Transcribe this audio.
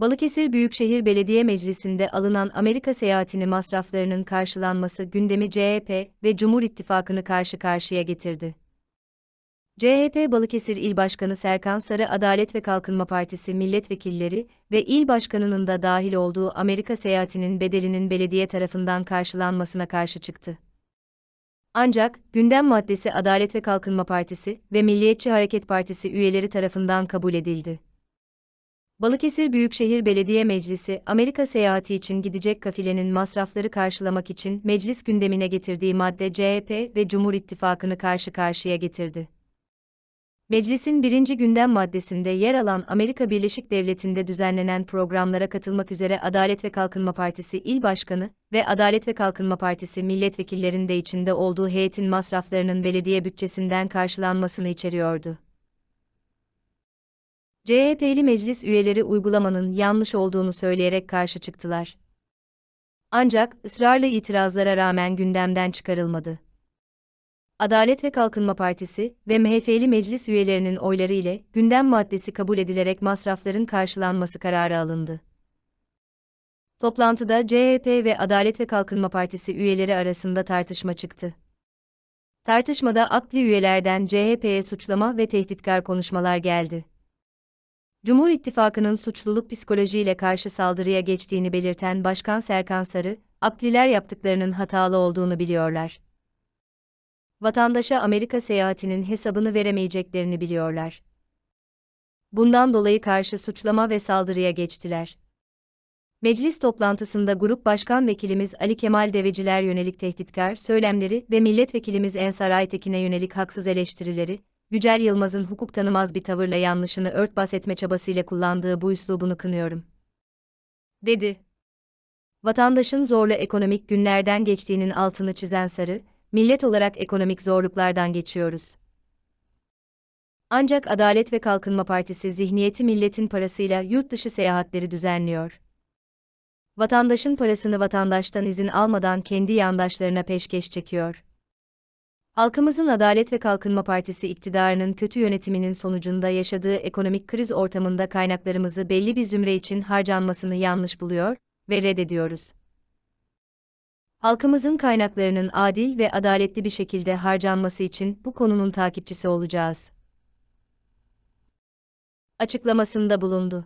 Balıkesir Büyükşehir Belediye Meclisi'nde alınan Amerika seyahatini masraflarının karşılanması gündemi CHP ve Cumhur İttifakı'nı karşı karşıya getirdi. CHP Balıkesir İl Başkanı Serkan Sarı Adalet ve Kalkınma Partisi milletvekilleri ve il başkanının da dahil olduğu Amerika seyahatinin bedelinin belediye tarafından karşılanmasına karşı çıktı. Ancak, gündem maddesi Adalet ve Kalkınma Partisi ve Milliyetçi Hareket Partisi üyeleri tarafından kabul edildi. Balıkesir Büyükşehir Belediye Meclisi, Amerika seyahati için gidecek kafilenin masrafları karşılamak için meclis gündemine getirdiği madde CHP ve Cumhur İttifakı'nı karşı karşıya getirdi. Meclisin birinci gündem maddesinde yer alan Amerika Birleşik Devleti'nde düzenlenen programlara katılmak üzere Adalet ve Kalkınma Partisi İl Başkanı ve Adalet ve Kalkınma Partisi milletvekillerinin de içinde olduğu heyetin masraflarının belediye bütçesinden karşılanmasını içeriyordu. CHP'li meclis üyeleri uygulamanın yanlış olduğunu söyleyerek karşı çıktılar. Ancak ısrarlı itirazlara rağmen gündemden çıkarılmadı. Adalet ve Kalkınma Partisi ve MHP'li meclis üyelerinin oyları ile gündem maddesi kabul edilerek masrafların karşılanması kararı alındı. Toplantıda CHP ve Adalet ve Kalkınma Partisi üyeleri arasında tartışma çıktı. Tartışmada AKP'li üyelerden CHP'ye suçlama ve tehditkar konuşmalar geldi. Cumhur İttifakı'nın suçluluk psikolojiyle karşı saldırıya geçtiğini belirten Başkan Serkan Sarı, AKP'liler yaptıklarının hatalı olduğunu biliyorlar. Vatandaşa Amerika seyahatinin hesabını veremeyeceklerini biliyorlar. Bundan dolayı karşı suçlama ve saldırıya geçtiler. Meclis toplantısında Grup Başkan Vekilimiz Ali Kemal Deveciler yönelik tehditkar söylemleri ve Milletvekilimiz Ensar Aytekin'e yönelik haksız eleştirileri, Yücel Yılmaz'ın hukuk tanımaz bir tavırla yanlışını örtbas etme çabasıyla kullandığı bu üslubunu kınıyorum. Dedi. Vatandaşın zorlu ekonomik günlerden geçtiğinin altını çizen Sarı, millet olarak ekonomik zorluklardan geçiyoruz. Ancak Adalet ve Kalkınma Partisi zihniyeti milletin parasıyla yurt dışı seyahatleri düzenliyor. Vatandaşın parasını vatandaştan izin almadan kendi yandaşlarına peşkeş çekiyor. Halkımızın Adalet ve Kalkınma Partisi iktidarının kötü yönetiminin sonucunda yaşadığı ekonomik kriz ortamında kaynaklarımızı belli bir zümre için harcanmasını yanlış buluyor ve reddediyoruz. Halkımızın kaynaklarının adil ve adaletli bir şekilde harcanması için bu konunun takipçisi olacağız. Açıklamasında bulundu.